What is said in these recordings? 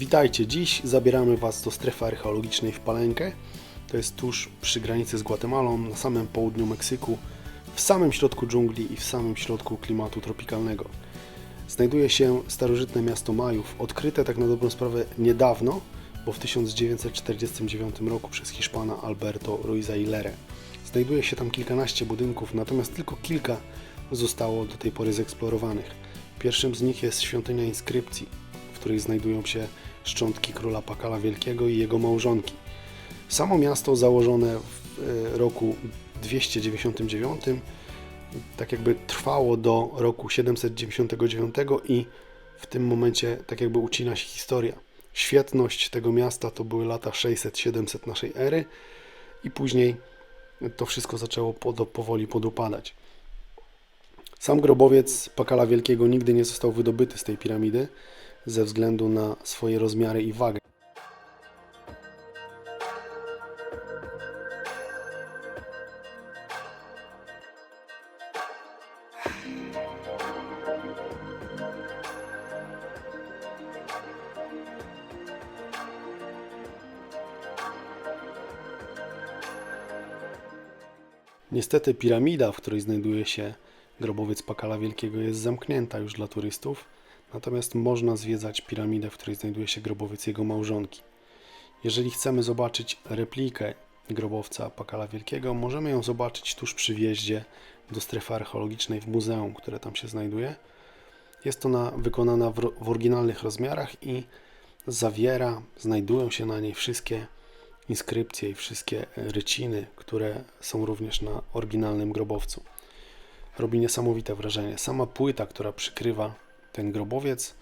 Witajcie, dziś zabieramy Was do strefy archeologicznej w Palenkę. To jest tuż przy granicy z Gwatemalą, na samym południu Meksyku, w samym środku dżungli i w samym środku klimatu tropikalnego. Znajduje się starożytne miasto Majów, odkryte tak na dobrą sprawę niedawno, bo w 1949 roku przez Hiszpana Alberto Ruiza Hilere. Znajduje się tam kilkanaście budynków, natomiast tylko kilka zostało do tej pory zeksplorowanych. Pierwszym z nich jest świątynia inskrypcji, której znajdują się szczątki króla Pakala Wielkiego i jego małżonki. Samo miasto założone w e, roku 299 tak jakby trwało do roku 799 i w tym momencie tak jakby ucina się historia. Świetność tego miasta to były lata 600-700 naszej ery i później to wszystko zaczęło powoli podupadać. Sam grobowiec Pakala Wielkiego nigdy nie został wydobyty z tej piramidy ze względu na swoje rozmiary i wagę. Niestety piramida, w której znajduje się grobowiec Pakala Wielkiego jest zamknięta już dla turystów, natomiast można zwiedzać piramidę, w której znajduje się grobowiec jego małżonki. Jeżeli chcemy zobaczyć replikę grobowca Pakala Wielkiego, możemy ją zobaczyć tuż przy wjeździe do strefy archeologicznej w muzeum, które tam się znajduje. Jest ona wykonana w, w oryginalnych rozmiarach i zawiera, znajdują się na niej wszystkie inskrypcje i wszystkie ryciny, które są również na oryginalnym grobowcu. Robi niesamowite wrażenie. Sama płyta, która przykrywa ten grobowiec,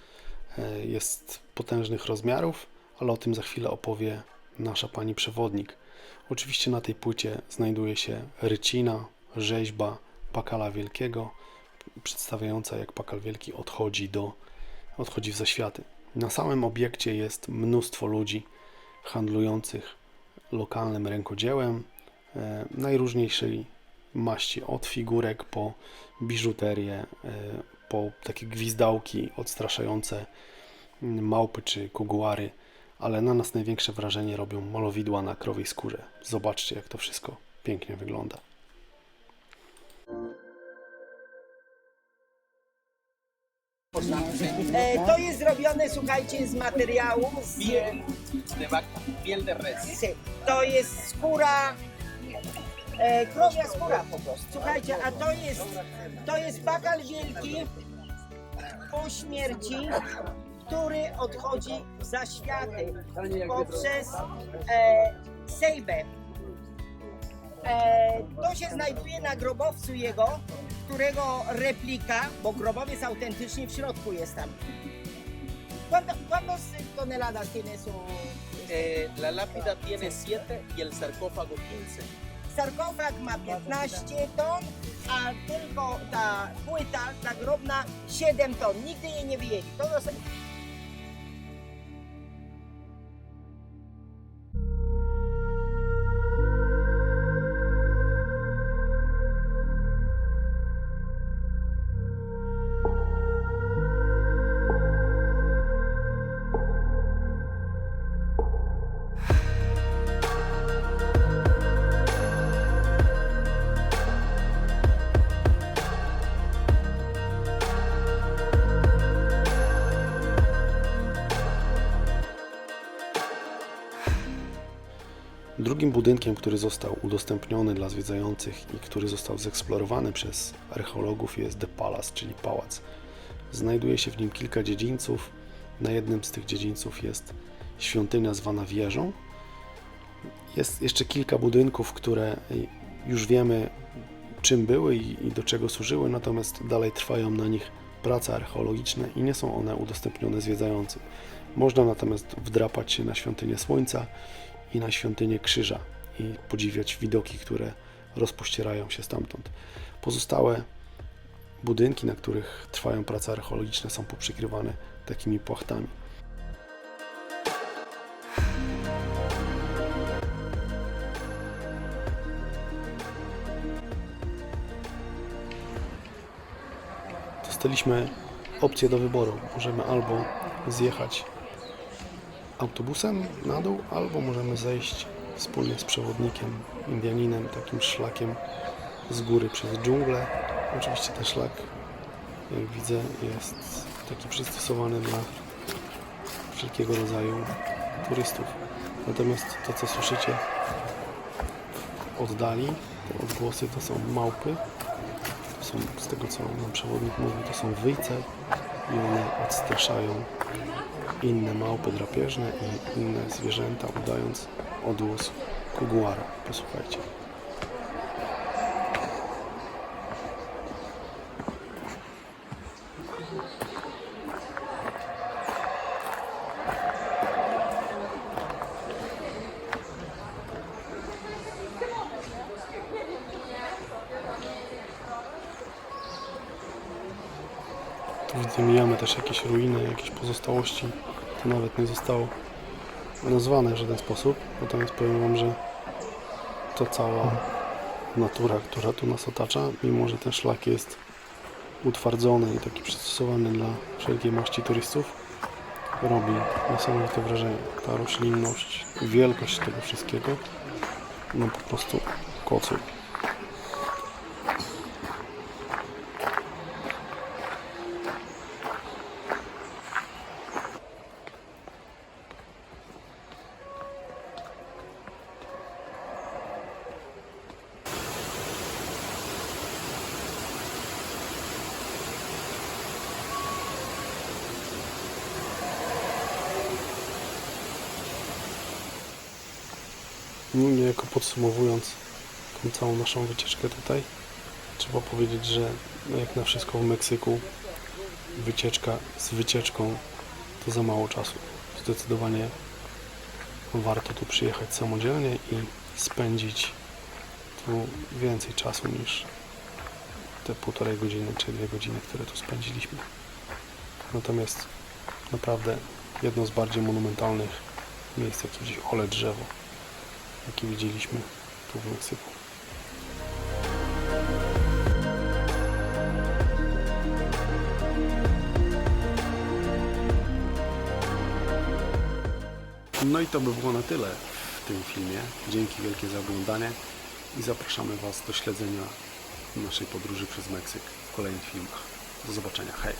e, jest potężnych rozmiarów, ale o tym za chwilę opowie nasza pani przewodnik. Oczywiście na tej płycie znajduje się rycina, rzeźba Pakala Wielkiego, przedstawiająca jak Pakal Wielki odchodzi do odchodzi w zaświaty. Na samym obiekcie jest mnóstwo ludzi handlujących lokalnym rękodziełem e, najróżniejszej maści, od figurek po biżuterię, e, po takie gwizdałki odstraszające małpy czy kuguary, ale na nas największe wrażenie robią malowidła na krowej skórze. Zobaczcie, jak to wszystko pięknie wygląda. E, to jest zrobione, słuchajcie, z materiału. Z, piel de vaca, piel de res. z, to jest skóra, e, krowia skóra po prostu. Słuchajcie, a to jest, to jest bakal wielki po śmierci, który odchodzi w zaświaty poprzez e, sejbę. E, to się znajduje na grobowcu jego, którego replika, bo grobowiec autentycznie w środku jest tam. ¿Cuánto- ¿Cuántos toneladas tiene su Eh, la lápida tiene 7 y el sarcófago 15. sarkofag? Ma 15 ton, a tylko ta płyta, ta grobna 7 ton. Nigdy jej nie wyjęli. To Drugim budynkiem, który został udostępniony dla zwiedzających i który został zeksplorowany przez archeologów jest The Palace, czyli pałac. Znajduje się w nim kilka dziedzińców. Na jednym z tych dziedzińców jest świątynia zwana wieżą. Jest jeszcze kilka budynków, które już wiemy czym były i, do czego służyły, natomiast dalej trwają na nich prace archeologiczne i nie są one udostępnione zwiedzającym. Można natomiast wdrapać się na świątynię Słońca i na świątynię Krzyża i podziwiać widoki, które rozpościerają się stamtąd. Pozostałe budynki, na których trwają prace archeologiczne, są poprzykrywane takimi płachtami. Dostaliśmy opcję do wyboru. Możemy albo zjechać autobusem na dół, albo możemy zejść wspólnie z przewodnikiem, Indianinem, takim szlakiem z góry przez dżunglę. Oczywiście ten szlak, jak widzę, jest taki przystosowany dla wszelkiego rodzaju turystów. Natomiast to, co słyszycie w oddali, te odgłosy to są małpy. To są, z tego co nam przewodnik mówi, to są wyjce i one odstraszają inne małpy drapieżne i inne zwierzęta, udając odgłos kuguara. Posłuchajcie. Tu widzę, mijamy też jakieś ruiny, jakieś pozostałości. To nawet nie zostało nazwane w żaden sposób. Natomiast powiem Wam, że to cała natura, która tu nas otacza, mimo że ten szlak jest utwardzony i taki przystosowany dla wszelkiej maści turystów, robi niesamowite wrażenie. Ta roślinność, wielkość tego wszystkiego, no po prostu kocu. Niejako podsumowując tą całą naszą wycieczkę tutaj, trzeba powiedzieć, że no jak na wszystko w Meksyku wycieczka z wycieczką to za mało czasu. Zdecydowanie warto tu przyjechać samodzielnie i spędzić tu więcej czasu niż te półtorej godziny czy dwie godziny, które tu spędziliśmy. Natomiast naprawdę jedno z bardziej monumentalnych miejsc, jakie gdzieś ole drzewo jakie widzieliśmy tu w Meksyku. No i to by było na tyle w tym filmie. Dzięki wielkie za oglądanie i zapraszamy Was do śledzenia naszej podróży przez Meksyk w kolejnych filmach. Do zobaczenia. Hej!